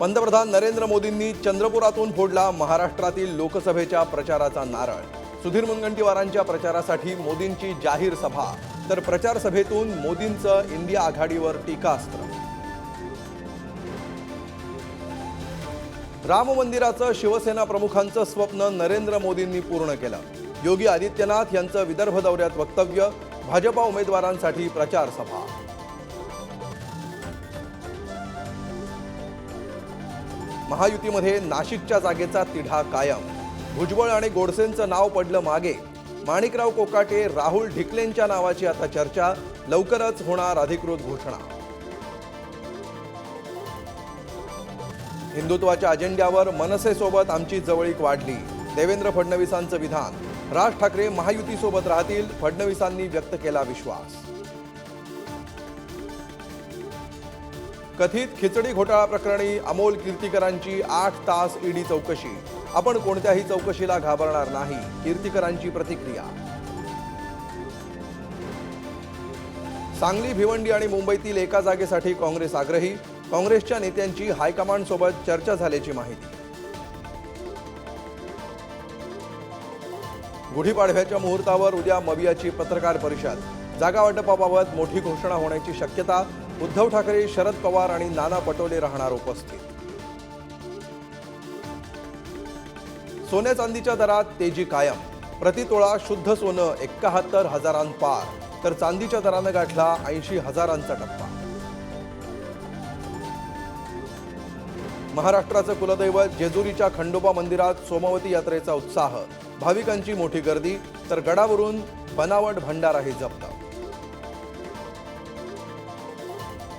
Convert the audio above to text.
पंतप्रधान नरेंद्र मोदींनी चंद्रपुरातून फोडला महाराष्ट्रातील लोकसभेच्या प्रचाराचा नारळ. सुधीर मुनगंटीवारांच्या प्रचारासाठी मोदींची जाहीर सभा. तर प्रचार सभेतून मोदींचं इंडिया आघाडीवर टीकास्त्र. राम मंदिराचं शिवसेना प्रमुखांचं स्वप्न नरेंद्र मोदींनी पूर्ण केलं. योगी आदित्यनाथ यांचं विदर्भ दौऱ्यात वक्तव्य भाजपा उमेदवारांसाठी प्रचार सभा. महायुतीमध्ये नाशिकच्या जागेचा तिढा कायम. भुजबळ आणि गोडसेंचं नाव पडलं मागे. माणिकराव कोकाटे राहुल ढिकलेंच्या नावाची आता चर्चा. लवकरच होणार अधिकृत घोषणा. हिंदुत्वाच्या अजेंड्यावर मनसेसोबत आमची जवळीक वाढली. देवेंद्र फडणवीसांचं विधान. राज ठाकरे महायुतीसोबत राहतील फडणवीसांनी व्यक्त केला विश्वास. कथित खिचडी घोटाळा प्रकरणी अमोल कीर्तीकरांची आठ तास ईडी चौकशी. आपण कोणत्याही चौकशीला घाबरणार नाही कीर्तीकरांची प्रतिक्रिया. सांगली भिवंडी आणि मुंबईतील एका जागेसाठी काँग्रेस आग्रही काँग्रेसच्या नेत्यांची हायकमांड सोबत चर्चा झाल्याची माहिती. गुढीपाडव्याच्या मुहूर्तावर उद्या मवियाची पत्रकार परिषद. जागा वाटपाबाबत मोठी घोषणा होण्याची शक्यता उद्धव ठाकरे शरद पवार आणि नाना पटोले राहणार उपस्थित. सोन्या चांदीच्या दरात तेजी कायम. प्रतितोळा शुद्ध सोनं एकाहत्तर हजारांपार तर चांदीच्या दरानं गाठला ऐंशी हजारांचा टप्पा. महाराष्ट्राचं कुलदैवत जेजुरीच्या खंडोबा मंदिरात सोमवती यात्रेचा उत्साह. भाविकांची मोठी गर्दी तर गडावरून बनावट भंडाराही जप्त.